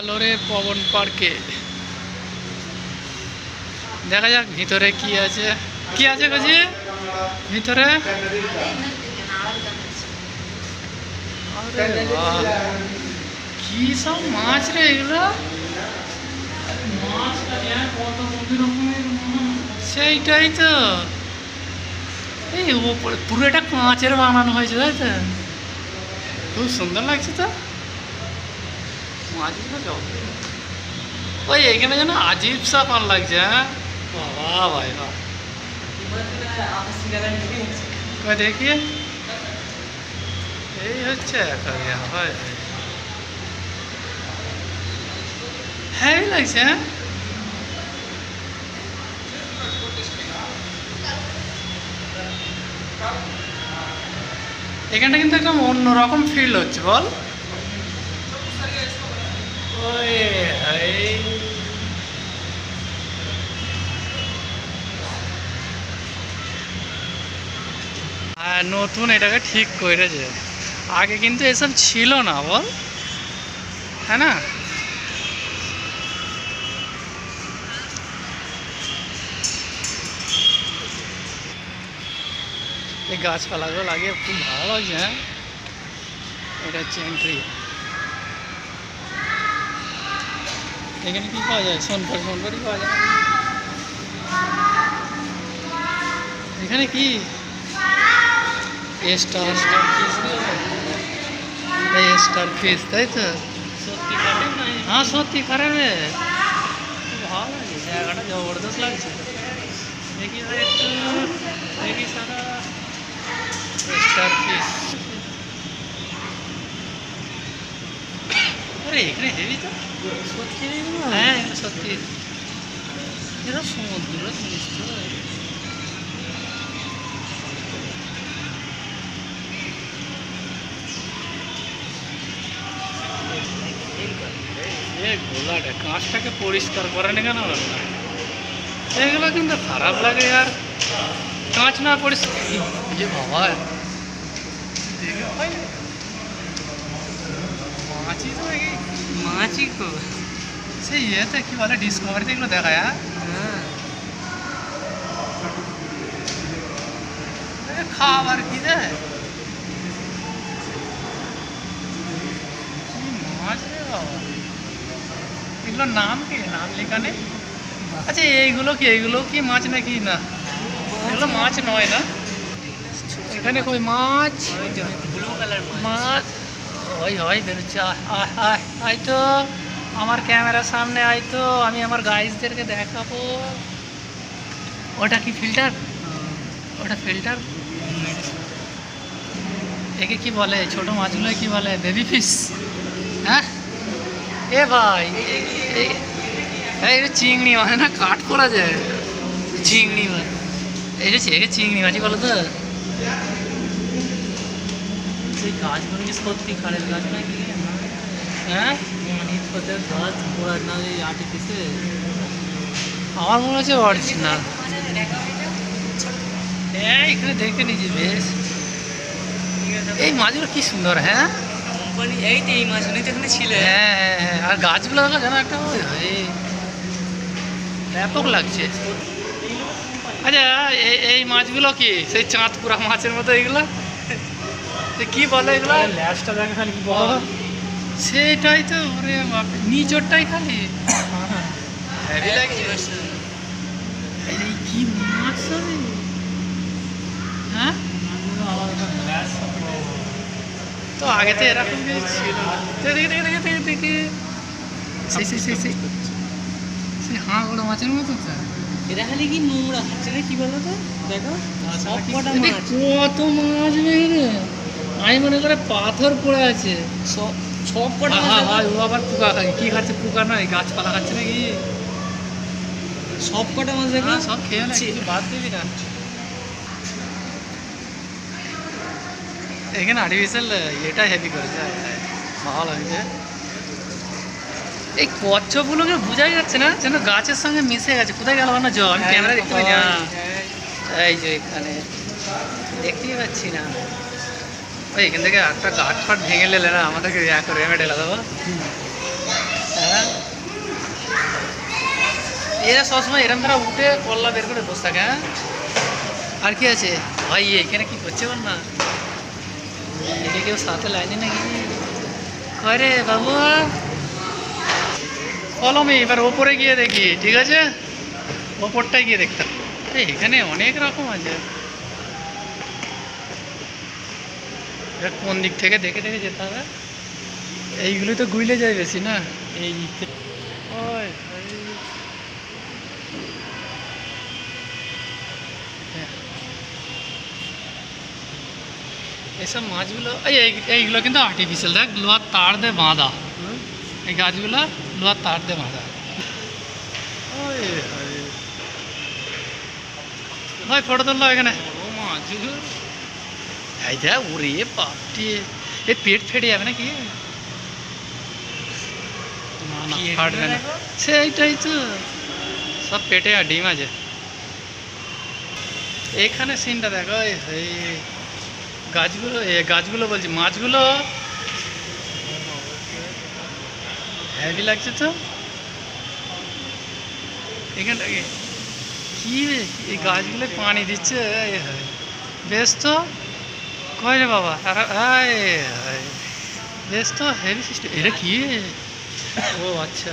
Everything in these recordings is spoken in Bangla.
আলোরে পবন পার্কে। দেখা যাক ভিতরে কি আছে। কি আছে কাজি ভিতরে? কি সব মাছ রে এগুলো? সেইটাই তো। এই পুরো এটা কাঁচের বানানো হয়েছে, তাই তো? খুব সুন্দর লাগছে তো। যাও। ওই এখানে যেন আজীব সা পান লাগছে হ্যাঁ? বাবা ভাই কই দেখি? এই হচ্ছে হ্যাঁ লাগছে হ্যাঁ? এখানটা কিন্তু একদম অন্যরকম ফিল হচ্ছে, বল। নতুন এটাকে ঠিক করেছে। আগে কিন্তু এসব ছিল না, বল। হ্যাঁ না? এই গাছপালাগুলো লাগে খুব ভালো লাগছে হ্যাঁ? এটা হচ্ছে এন্ট্রি এখানে কি পাওয়া যায়? সোনপুর সোনপুরই পাওয়া যায়। এখানে কি? স্টার এই স্টার ফিস তাই তো? হ্যাঁ সত্যি খারাপ রে। খুব ভালো লাগছে জায়গাটা জবরদস্ত লাগছে। দেখি ভাই একটু দেখি সারা স্টার ফিস আরে এখানে হেভি তো। সত্যি হ্যাঁ সত্যি। এটা সমুদ্র জিনিস তো। গোলাটা কাঁচটাকে পরিষ্কার করে না কেন? এগুলো কিন্তু খারাপ লাগে আর। কাঁচ না পরিষ্কার যে বাবা দেখে ভাই মাছই তো নাকি মাছই তো সেই ইয়েতে কি বলে ডিসকভারিতে এগুলো দেখায় হ্যাঁ হ্যাঁ এ খাবার কি দেয় কি মাছ রে বাবা এগুলোর নাম কি নাম লেখা নেই আচ্ছা এইগুলো কি এইগুলো কি মাছ নাকি না এগুলো মাছ নয় না এখানে কই মাছ ব্লু কালার মাছ ওই হয় বেরোচ্ছে। আয় তো। আমার ক্যামেরার সামনে আয় তো। আমি আমার গাইজদেরকে দেখাবো। ওটা কি ফিল্টার ওটা ফিল্টার একে কি বলে? ছোট মাছগুলো কি বলে? বেবি ফিস হ্যাঁ? এ ভাই, এ- এ- এই যে চিংড়ি মাছ না কাট করা যায়। চিংড়ি মাছ এই যে চিংড়ি মাছই বলো তো। সেই গাছগুলো কি সত্যি খালের গাছ নাকি? হ্যাঁ? তোদের গাছ পোড়া না এই আর্টিফিসে আমার মনে হচ্ছে অরিজিনাল। এই এখানে দেখে নিয়েছি বেশ। এই মাছগুলো কি সুন্দর হ্যাঁ? কোম্পানি এই তো এই মাছগুলোই তো এখানে ছিল হ্যাঁ হ্যাঁ, হ্যাঁ আর গাছগুলো দেখো যেন একটা ব্যাপক লাগছে। আচ্ছা এই মাছগুলো কি সেই চাঁদপুরা মাছের মতো এগুলো এ কি বলে এগুলো? দেখা খালি কি সেটাই তো ওরে বাপরে নিচরটাই খালি। হেভি লাগছে এই কি মাছ রে হ্যাঁ? তো আগে তো এরকম কিছু ছিল দেখে দেখে দেখে দেখে দেখে সেই সেই সেই সেই সেই মাছের মতো তো। এটা খালি কি নোংরা খাচ্ছে না কি বলো তো দেখো কত মাছ বেরে আমি মনে করে পাথর পড়ে আছে। সব কটা হ্যাঁ হ্যাঁ ও আবার পোকা খায়। কি খাচ্ছে পোকা নয় গাছপালা খাচ্ছে নাকি? সব কটা মাছ দেখো হ্যাঁ সব খেয়ে না বাদ দিবি না। এখানে আর্টিফিশিয়াল এটা হেভি করেছে। ভালো লাগছে এই কচ্ছপগুলোকে বোঝাই যাচ্ছে না যেন গাছের সঙ্গে মিশে গেছে। কোথায় গেল না জল? আমি ক্যামেরা দেখতে পাই না এই যে এখানে। দেখতেই পাচ্ছি না। ওই এখান থেকে একটা কাঠ ফাট ভেঙে নিলে না আমাদেরকে ইয়া করে আমি দেবো। হ্যাঁ? এরা সবসময় এরম তারা উঠে কল্লা বের করে বসে থাকে হ্যাঁ? আর কি আছে? ভাই, এখানে কি করছে বল না? এদিকে কেউ সাথে লাইনে নাকি? কয়রে বাবু? কলমে এবার ওপরে গিয়ে দেখি, ঠিক আছে? ওপরটায় গিয়ে দেখতাম এখানে অনেক রকম আছে। এবার কোন দিক থেকে দেখে দেখে যেতে হবে এইগুলো তো গুইলে যায় বেশি না এই ওই ওই। হ্যাঁ। এসব মাছগুলো এই এই- এইগুলো কিন্তু আর্টিফিশিয়াল দেখ লোহার তার দিয়ে বাঁধা এই গাছগুলো লোহার তার দিয়ে বাঁধা ওই হয়। ভাই ফটো তুললো এখানে বড় মাছ এই দেখ ওরে বাপটি এ পেট ফেটে যাবে নাকি না না ফাটবে না সেইটাই তো সব পেটে আর ডিম আছে এখানে সিনটা দেখো এই গাছগুলো এ গাছগুলো বলছি মাছগুলো হেভি লাগছে তো এখানটা কি? এই গাছগুলো পানি দিচ্ছে বেশ তো কয় রে বাবা? আয় হায়। বেশ তো হেভি সিস্টেম। এটা কি? ও আচ্ছা।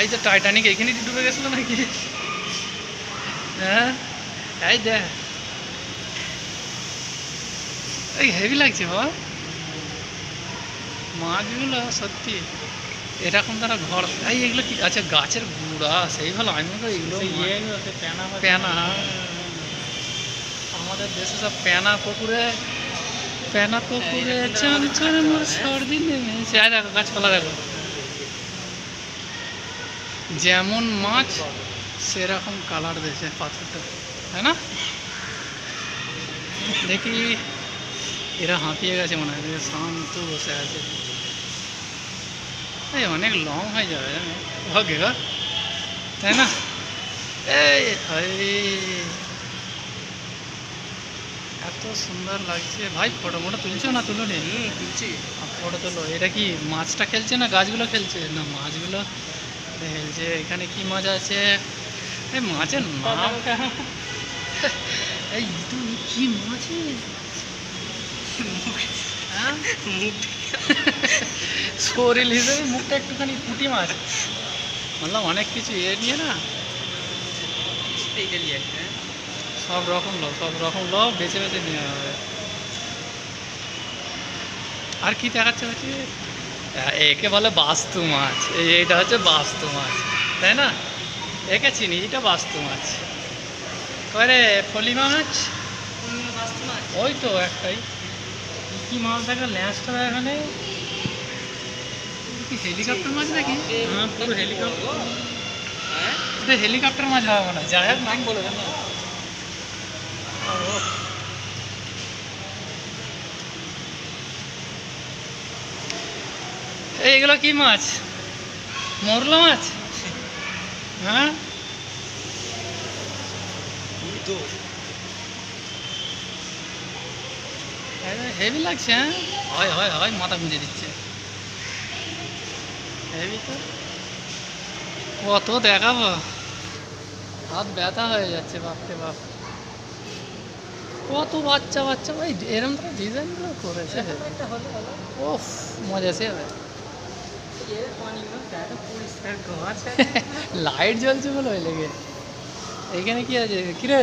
এই তো টাইটানিক এখানে ডুবে গেছিল নাকি? হ্যাঁ? এই দেখ। এই হেভি লাগছে বাবা। মাছগুলো সত্যি। এরকম তারা ঘর এই এগুলো কি? আচ্ছা গাছের গুঁড়া সেই ভালো। আমি এগুলো প্যানা প্যানা আমাদের দেশে সব প্যানা পুকুরে প্যানা পুকুরে চান চান মোর সর্দি নেমেছে। আয় দেখো, গাছপালা দেখো। যেমন মাছ, সেরকম কালার দিয়েছে পাথরটা। তাই না? দেখি, এরা হাঁপিয়ে গেছে মনে হয়, এরা শান্ত বসে আছে। এই অনেক লং হয়ে যাবে জানো ভাগ্যে গা তাই না? এই, হায়। এত সুন্দর লাগছে। ভাই ফটো মোটো তুলছো না তুলো নি তুলছি। ফটো তোলো এটা কি মাছটা খেলছে না গাছগুলো খেলছে? না মাছগুলো খেলছে। এখানে কি মাছ আছে? এই মাছের নাম? এই তো কি মাছ? হ্যাঁ? শরীর হিসেবে মুখটা একটুখানি পুঁটি মাছ। বললাম অনেক কিছু এ নিয়ে না। এইটা নিয়ে আসবে। সব রকম লো সব রকম লো বেছে বেছে নেওয়া হবে আর কি দেখাচ্ছে হচ্ছে একে বলে বাস্তু মাছ। এই এইটা হচ্ছে বাস্তু মাছ তাই না? একে চিনি এটা বাস্তু মাছ। করে ফলি মাছ। ওই তো একটাই। কি মাছ দেখা ল্যাঁচটা এখানে? কি হেলিকপ্টার মাছ নাকি? হ্যাঁ পুরো হেলিকপ্টার হ্যাঁ? হেলিকপ্টার মাছ হবে মনে হয়। যাই হোক নাম বলে দেন। না ও। এই এগুলো কি মাছ? মরলা মাছ? হ্যাঁ? হেভি লাগছে হ্যাঁ? হয় হয় হয় মাথা গুঁজে দিচ্ছে। হেভি তো। কত দেখাবো? হাত ব্যথা হয়ে যাচ্ছে বাপরে বাপ। কত বাচ্চা বাচ্চা ভাই এরম তো ডিজাইনগুলো করেছে। ওফ মজা সে। লাইট জ্বলছে বলে ওই লেগে। এইখানে কি আছে? কিরে?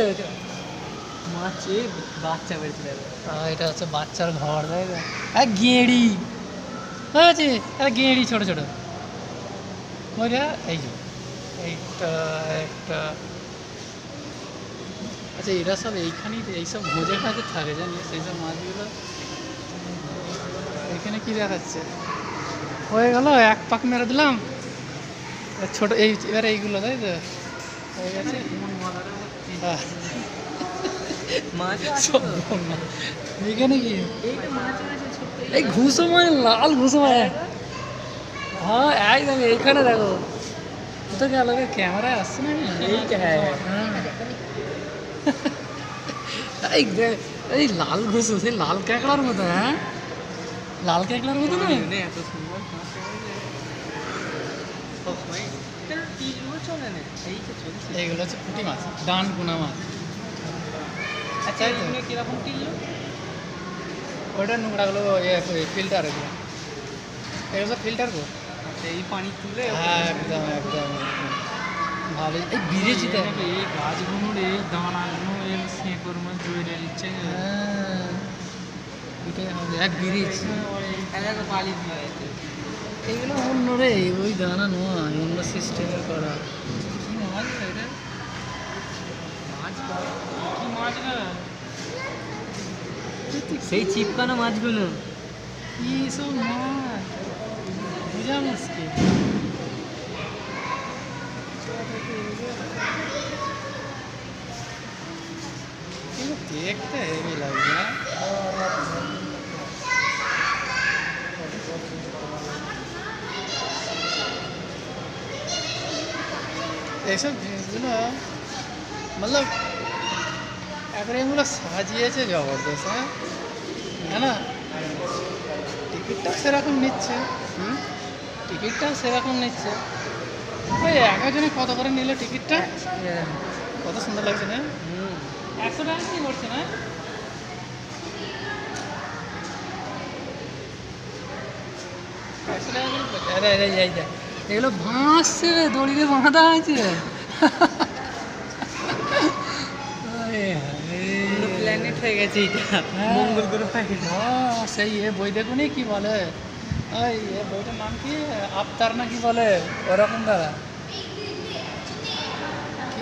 মাছে বাচ্চা যাবে। আহ, এটা হচ্ছে বাচ্চার ঘর তাই তো? আর গেঁড়ি। আছে। আর গেঁড়ি ছোট ছোট। ওইটা এই এইটা একটা আচ্ছা এরা সব এইখানেই এইসব ভোজে কাজে থাকে জানিস সেই সব মাছগুলো। এখানে কি দেখাচ্ছে? হয়ে গেল এক পাক মেরে দিলাম। ছোট এই এবার এইগুলো তাই তো? হয়ে গেছে? এখানে কি? এই ঘুষো মানে লাল ঘুষো মানে হ্যাঁ। একদম এইখানে দেখো। তো গেল? ক্যামেরায় আসছে না এইটা হ্যাঁ। হ্যাঁ। এই এই লাল ঘুষো সেই লাল ক্যাকড়ার মতো হ্যাঁ? লাল ক্যাকড়ার মতো না? এত সুন্দর এইগুলো হচ্ছে পুঁটি মাছ ডান গুনা মাছ। আচ্ছা কীরকম কিলো ওইটা নোংরাগুলো ফিল্টার এগুলো। এগুলো ফিল্টার গো? আচ্ছা এই পানি তুলে হ্যাঁ একদম একদম। ভালো এই বিরেছি তো এই গাছগুলোর এই দানাগুলো এর শেঁকর মধ্যে জড়িয়ে নিচ্ছে। হ্যাঁ। এটাই হবে এক বিরিজ এলাকা পালি এগুলো অন্য রে ওই দানা নয় অন্য সিস্টেমের করা। কি মাছ এটা? মাছ কি মাছ না সেই চিপকানো মাছগুলো। কি সব মাছ? বোঝা মুশকিল। কিন্তু দেখতে হেভি লাগছে না? এইসব জিনিসগুলো, মতলব এগুলো সাজিয়েছে জবরদস্ত হ্যাঁ? হ্যাঁ না। টিকিটটাও সেরকম নিচ্ছে, হুম? টিকিটটাও সেরকম নিচ্ছে। ওই এক একজনে কত করে নিল টিকিটটা? কত সুন্দর লাগছে না? একশো টাকা কি করছে না? একশো টাকা আরে আরে এগুলো ভাসছে দড়িতে বাঁধা আছে। প্ল্যানেট হয়ে গেছে এটা। হ্যাঁ। মঙ্গল গ্রহ। হ্যাঁ সেই এ বই দেখুনি কি বলে? ওই বইটার নাম কি? আফতার না কি বলে? ওরকম দাদা।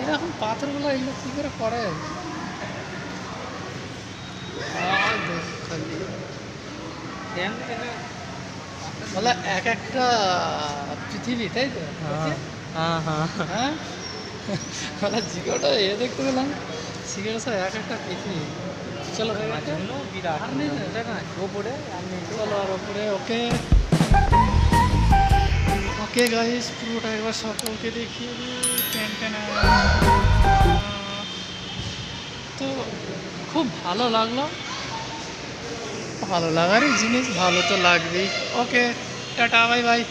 এরকম পাথরগুলো এগুলো কী করে করে বলে এক একটা পৃথিবী তাই তো? হ্যাঁ হ্যাঁ হ্যাঁ। বলে জিগোটা এ দেখতে পেলাম। সিগারেট সব এক একটা পৃথিবী। চলো হয়ে বিরাট? ওপরে। চলো আর ওপরে ওকে। ওকে গাইস পুরোটা একবার সকলকে দেখিয়ে দিই টেন টেন তো খুব ভালো লাগল ভালো লাগারই জিনিস ভালো তো লাগবেই ওকে টাটা বাই বাই